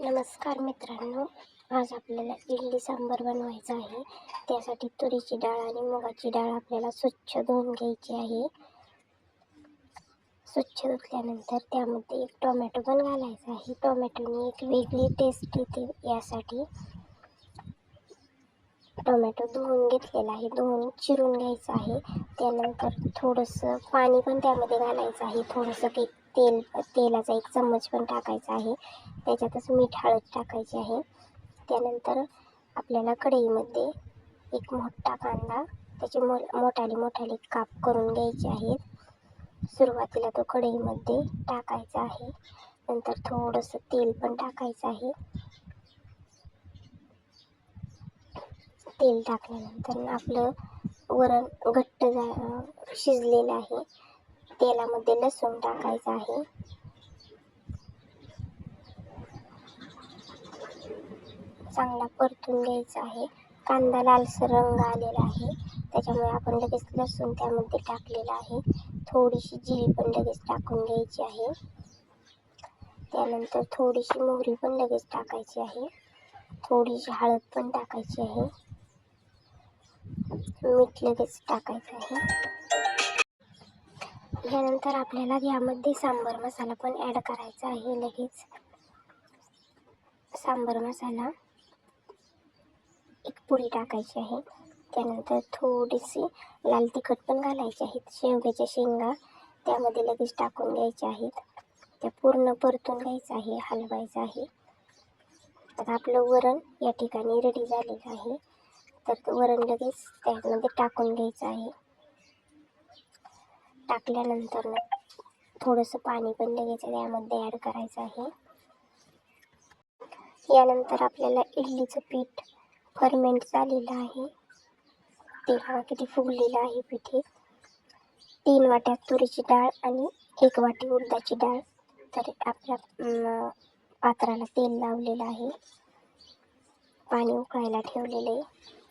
नमस्कार मित्रांनो आज आपल्याला इडली सांबार बनवायचा आहे. त्यासाठी तुरीची डाळ आणि मुगाची डाळ आपल्याला स्वच्छ धुवून घ्यायची आहे. स्वच्छ धुतल्यानंतर त्यामध्ये एक टोमॅटो पण घालायचा आहे. टोमॅटोने एक वेगळी टेस्ट येते यासाठी. टोमॅटो धुवून घेतलेला आहे धुवून चिरून घ्यायचं आहे. त्यानंतर थोडंसं पाणी पण त्यामध्ये घालायचं आहे थोडंसं काही तेल तेलाचा एक चम्मच पण टाकायचा आहे. त्याच्यातच मीठ हळद टाकायची आहे. त्यानंतर आपल्याला कढईमध्ये एक मोठा कांदा त्याचे मो मोठाले मोठाले काप करून घ्यायचे आहेत सुरुवातीला तो कढईमध्ये टाकायचा आहे. नंतर थोडंसं तेल पण टाकायचं आहे. तेल टाकल्यानंतर आपलं वरण घट्ट जा शिजलेलं आहे. तेलामध्ये लसूण टाकायचं आहे. चांगला परतून घ्यायचा आहे. कांदा लालसर रंग आलेला आहे. त्याच्यामुळे आपण लगेच लसूण त्यामध्ये टाकलेला आहे. थोडीशी जिरी पण लगेच टाकून घ्यायची आहे. त्यानंतर थोडीशी मोहरी पण लगेच टाकायची आहे. थोडीशी हळद पण टाकायची आहे. मीठ लगेच टाकायचं आहे. यानंतर आपल्याला यामध्ये सांबार मसाला पण ॲड करायचा आहे लगेच. सांबार मसाला एक पुडी टाकायची आहे. त्यानंतर थोडीशी लाल तिखट पण घालायची आहेत शेवग्याच्या शेंगा त्यामध्ये लगेच टाकून घ्यायच्या आहेत. त्या पूर्ण परतून घ्यायचं आहे हलवायचं आहे. आता आपलं वरण या ठिकाणी रेडी झालेलं आहे. तर वरण लगेच त्यामध्ये टाकून घ्यायचं आहे. टाकल्यानंतर ना थोडंसं पाणी पण लगेच त्यामध्ये ॲड करायचं आहे. यानंतर आपल्याला इडलीचं पीठ फर्मेंट झालेलं आहे. ते हा किती फुगलेलं आहे पीठ. हे तीन वाट्या तुरीची डाळ आणि एक वाटी उडदाची डाळ तर आपल्या पात्राला तेल लावलेलं आहे. पाणी उकळायला ठेवलेलं आहे.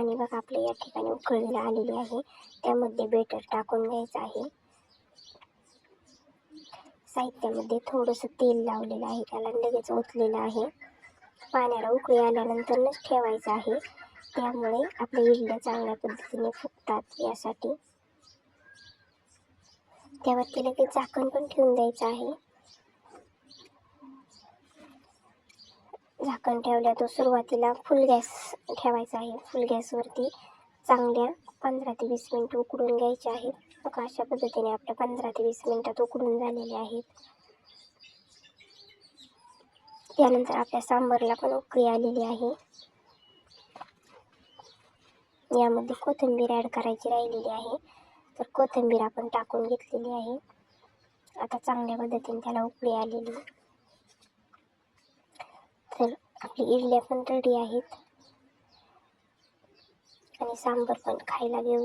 पाणी बघा आपलं या ठिकाणी उकळलेलं आलेली आहे. त्यामध्ये बेटर टाकून घ्यायचं आहे. साहित्यामध्ये थोडंसं तेल लावलेलं आहे त्याला लगेच ओतलेलं आहे. पाण्याला उकळी आल्यानंतरच ठेवायचं आहे. त्यामुळे आपल्या इडल्या चांगल्या पद्धतीने फुगतात यासाठी. त्यावरती लगेच झाकण पण ठेवून द्यायचं आहे. झाकण ठेवल्या तो सुरुवातीला फुल गॅस ठेवायचा आहे. फुल गॅसवरती चांगल्या पंधरा ते वीस मिनटं उकडून घ्यायचे आहेत. बघा अशा पद्धतीने आपल्या पंधरा ते वीस मिनटात उकडून झालेले आहेत. त्यानंतर आपल्या सांबारला पण उकळी आलेली आहे. यामध्ये कोथिंबीर ॲड करायची राहिलेली आहे. तर कोथिंबीर आपण टाकून घेतलेली आहे. आता चांगल्या पद्धतीने त्याला उकळी आलेली. तर आपली इडल्या पण रेडी आहेत. आणि सांबार पण खायला घेऊ